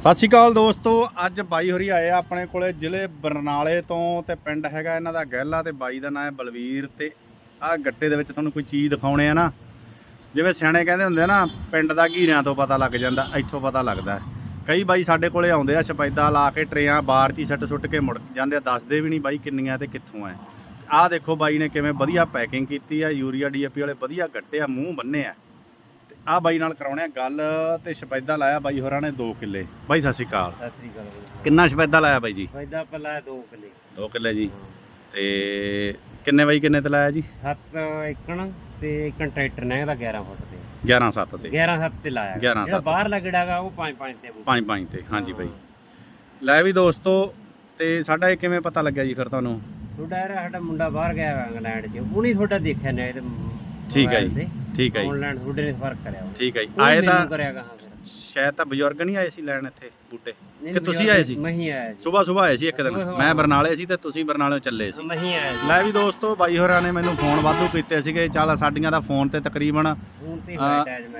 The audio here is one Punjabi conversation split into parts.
ਸਤਿ ਸ਼੍ਰੀ ਅਕਾਲ ਦੋਸਤੋ, ਅੱਜ ਬਾਈ ਹੋਰੀ ਆਏ ਆ ਆਪਣੇ ਕੋਲੇ ਜ਼ਿਲ੍ਹੇ ਬਰਨਾਲੇ ਤੋਂ ਤੇ ਪਿੰਡ ਹੈਗਾ ਇਹਨਾਂ ਦਾ ਗਹਿਲਾ ਤੇ ਬਾਈ ਦਾ ਨਾਮ ਹੈ ਬਲਵੀਰ ਤੇ ਆਹ ਗੱਟੇ ਦੇ ਵਿੱਚ ਤੁਹਾਨੂੰ ਕੋਈ ਚੀਜ਼ ਦਿਖਾਉਣੇ ਆ ਨਾ। ਜਿਵੇਂ ਸਿਆਣੇ ਕਹਿੰਦੇ ਹੁੰਦੇ ਆ ਨਾ, ਪਿੰਡ ਦਾ ਘੀਰਿਆਂ ਤੋਂ ਪਤਾ ਲੱਗ ਜਾਂਦਾ, ਇੱਥੋਂ ਪਤਾ ਲੱਗਦਾ। ਕਈ ਬਾਈ ਸਾਡੇ ਕੋਲੇ ਆਉਂਦੇ ਆ ਸਪੈਦਾ ਲਾ ਕੇ ਟਰੇਆਂ ਬਾਹਰ 'ਚ ਹੀ ਸੱਟ ਸੁੱਟ ਕੇ ਮੁੜ ਜਾਂਦੇ ਆ, ਦੱਸਦੇ ਵੀ ਨਹੀਂ ਬਾਈ ਕਿੰਨੀਆਂ ਤੇ ਕਿੱਥੋਂ ਆ ਆਹ ਦੇਖੋ ਬਾਈ ਨੇ ਕਿਵੇਂ ਵਧੀਆ ਪੈਕਿੰਗ ਕੀਤੀ ਆ, ਯੂਰੀਆ, ਡੀਏਪੀ ਵਾਲੇ ਵਧੀਆ ਗੱਟੇ ਆ, ਮੂੰਹ ਬੰਨੇ ਆ। ਆਹ ਬਾਈ ਨਾਲ ਕਰਾਉਣੇ ਆ ਗੱਲ ਤੇ ਸਪੈਦਾ ਲਾਇਆ ਬਾਈ ਹੋਰਾਂ ਨੇ 2 ਕਿੱਲੇ। ਬਾਈ ਸਤਿ ਸ਼੍ਰੀ ਅਕਾਲ। ਸਤਿ ਸ੍ਰੀ ਅਕਾਲ ਕਿੰਨਾ ਸਪੈਦਾ ਲਾਇਆ ਬਾਈ ਜੀ? ਫਾਇਦਾ ਪੱਲਾ 2 ਕਿਲੇ। 2 ਕਿੱਲੇ ਜੀ। ਤੇ ਕਿੰਨੇ ਬਾਈ ਕਿੰਨੇ ਤੇ ਲਾਇਆ ਜੀ? 7 ਏਕਣ ਤੇ ਏਕਣ ਟਰੈਕਟਰ ਨੇ ਇਹਦਾ 11 ਫੁੱਟ ਤੇ। 11 7 ਤੇ। 11 7 ਤੇ ਲਾਇਆ। 11 ਜਿਹੜਾ ਸੱਤ। ਬਾਹਰ ਲੱਗੜਾਗਾ ਉਹ 5 5 ਤੇ ਬੂਟਾ। 5 5 ਤੇ। ਹਾਂਜੀ ਬਾਈ। ਲੈ ਵੀ ਦੋਸਤੋ ਤੇ ਸਾਡਾ ਇਹ ਕਿਵੇਂ ਪਤਾ ਲੱਗਿਆ ਜੀ ਫਿਰ ਤੁਹਾਨੂੰ? ਤੁਹਾਡਾ ਯਾਰ ਸਾਡਾ ਮੁੰਡਾ ਬਾਹਰ ਗਿਆ ਇੰਗਲੈਂਡ 'ਚ ਉਹਨੇ ਤੁਹਾਡਾ ਦੇਖਿਆ ਨੇ ਇਹਦੇ ਠੀਕ ਹੈ ਜੀ, ਠੀਕ ਹੈ ਜੀ। ਆਨਲਾਈਨ ਤੁਹਾਡੇ ਨੇ ਫ਼ਰਕ ਕਰਿਆ ਠੀਕ ਹੈ ਜੀ। ਆਏ ਤਾਂ ਕਰਿਆਗਾ ਹਾਂ ਫਿਰ। ਸ਼ਾਇਦ ਤਾਂ ਬਜ਼ੁਰਗ ਨਹੀਂ ਆਏ ਸੀ ਲੈਣ ਇੱਥੇ ਬੂਟੇ। ਨਹੀਂ, ਕਿ ਤੁਸੀਂ ਆਏ ਸੀ? ਮੈਂ ਹੀ ਆਇਆ ਜੀ ਸਵੇਰ ਸਵੇਰ ਆਏ ਸੀ ਇੱਕ ਦਿਨ। ਮੈਂ ਬਰਨਾਲੇ ਸੀ ਤੇ ਤੁਸੀਂ ਬਰਨਾਲੇ ਚੱਲੇ ਸੀ। ਮੈਂ ਹੀ ਆਇਆ ਜੀ ਲੈ ਵੀ ਦੋਸਤੋ ਬਾਈ ਹੋਰਾਂ ਨੇ ਮੈਨੂੰ ਫੋਨ ਵਾਧੂ ਕੀਤੇ ਸੀਗੇ। ਚੱਲ ਸਾਡੀਆਂ ਦਾ ਫੋਨ ਤੇ ਤਕਰੀਬਨ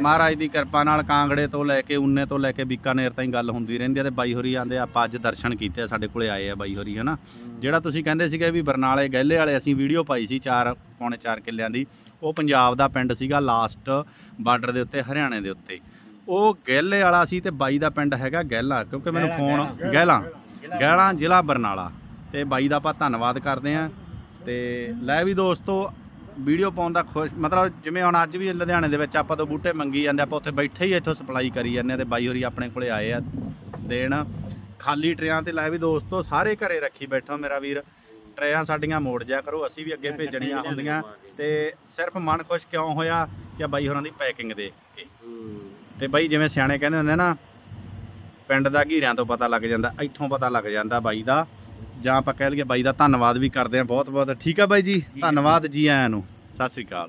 ਮਹਾਰਾਜ ਦੀ ਕਿਰਪਾ ਨਾਲ ਕਾਂਗੜੇ ਤੋਂ ਲੈ ਕੇ ਉਨੇ ਤੋਂ ਲੈ ਕੇ ਬੀਕਾਨੇਰ ਤਾਈਂ ਗੱਲ ਹੁੰਦੀ ਰਹਿੰਦੀ ਆ ਤੇ ਬਾਈ ਹੋਰੀ ਆਂਦੇ ਆਪਾਂ ਅੱਜ ਦਰਸ਼ਨ ਕੀਤੇ ਸਾਡੇ ਕੋਲੇ ਆਏ ਆ ਬਾਈ ਹੋਰੀ ਹਨਾ? ਜਿਹੜਾ ਤੁਸੀਂ ਕਹਿੰਦੇ ਸੀਗੇ ਵੀ ਬਰਨਾਲੇ ਗਹਿਲੇ ਵਾਲੇ ਅਸੀਂ ਵੀਡੀਓ ਪਾਈ ਸੀ 4 ਪੌਣੇ 4 ਕਿੱਲਿਆਂ ਦੀ। ਉਹ ਪੰਜਾਬ ਦਾ ਪਿੰਡ ਸੀਗਾ ਲਾਸਟ ਬਾਰਡਰ ਦੇ ਉੱਤੇ ਹਰਿਆਣੇ ਦੇ ਉੱਤੇ। ਉਹ ਗਹਿਲੇ ਵਾਲਾ ਸੀ ਤੇ ਬਾਈ ਦਾ ਪਿੰਡ ਹੈਗਾ ਗਹਿਲਾ ਕਿਉਂਕਿ ਮੈਨੂੰ ਫੋਨ ਗਹਿਲਾ। ਗਹਿਲਾ ਜ਼ਿਲ੍ਹਾ ਬਰਨਾਲਾ। ਤੇ ਬਾਈ ਦਾ ਆਪਾਂ ਧੰਨਵਾਦ ਕਰਦੇ ਆਂ ਤੇ ਲੈ ਵੀ ਦੋਸਤੋ ਵੀਡੀਓ ਪਾਉਣ ਦਾ ਖੁਸ਼ ਮਤਲਬ ਜਿਵੇਂ ਹੁਣ ਅੱਜ ਵੀ ਲੁਧਿਆਣੇ ਦੇ ਵਿੱਚ ਆਪਾਂ ਤੋਂ ਬੂਟੇ ਮੰਗੀ ਜਾਂਦੇ ਆਪਾਂ ਉੱਥੇ ਬੈਠੇ ਹੀ ਇੱਥੋਂ ਸਪਲਾਈ ਕਰੀ ਜਾਂਦੇ ਆ ਤੇ ਬਾਈ ਹੋਰੀ ਆਪਣੇ ਕੋਲੇ ਆਏ ਆ ਦੇਣ। ਖਾਲੀ ਟਰੇਆਂ ਤੇ ਲੈ ਵੀ ਦੋਸਤੋ ਸਾਰੇ ਘਰੇ ਰੱਖੀ ਬੈਠੋ ਮੇਰਾ ਵੀਰ। ਟਰੇਆਂ ਸਾਡੀਆਂ ਮੋੜ ਜਾ ਕਰੋ ਅਸੀਂ ਵੀ ਅੱਗੇ ਭੇਜਣੀਆਂ ਹੁੰਦੀਆਂ। ਤੇ ਸਿਰਫ ਮਨ ਖੁਸ਼ ਕਿਉਂ ਹੋਇਆ ਕਿ ਬਾਈ ਹੋਰਾਂ ਦੀ ਪੈਕਿੰਗ ਦੇਖ ਕੇ? ਹੂੰ। ਤੇ ਬਾਈ ਜਿਵੇਂ ਸਿਆਣੇ ਕਹਿੰਦੇ ਹੁੰਦੇ ਨਾ ਪਿੰਡ ਦਾ ਘੀਰਿਆਂ ਤੋਂ ਪਤਾ ਲੱਗ ਜਾਂਦਾ ਇੱਥੋਂ ਪਤਾ ਲੱਗ ਜਾਂਦਾ ਬਾਈ ਦਾ। ਜਾਂ ਆਪਾਂ ਕਹਿ ਲਈਏ ਬਾਈ ਦਾ ਧੰਨਵਾਦ ਵੀ ਕਰਦੇ ਆ ਬਹੁਤ ਬਹੁਤ ਠੀਕ ਆ ਬਾਈ ਜੀ। ਧੰਨਵਾਦ ਜੀ ਆਇਆਂ ਨੂੰ। ਸਤਿ ਸ੍ਰੀ ਅਕਾਲ।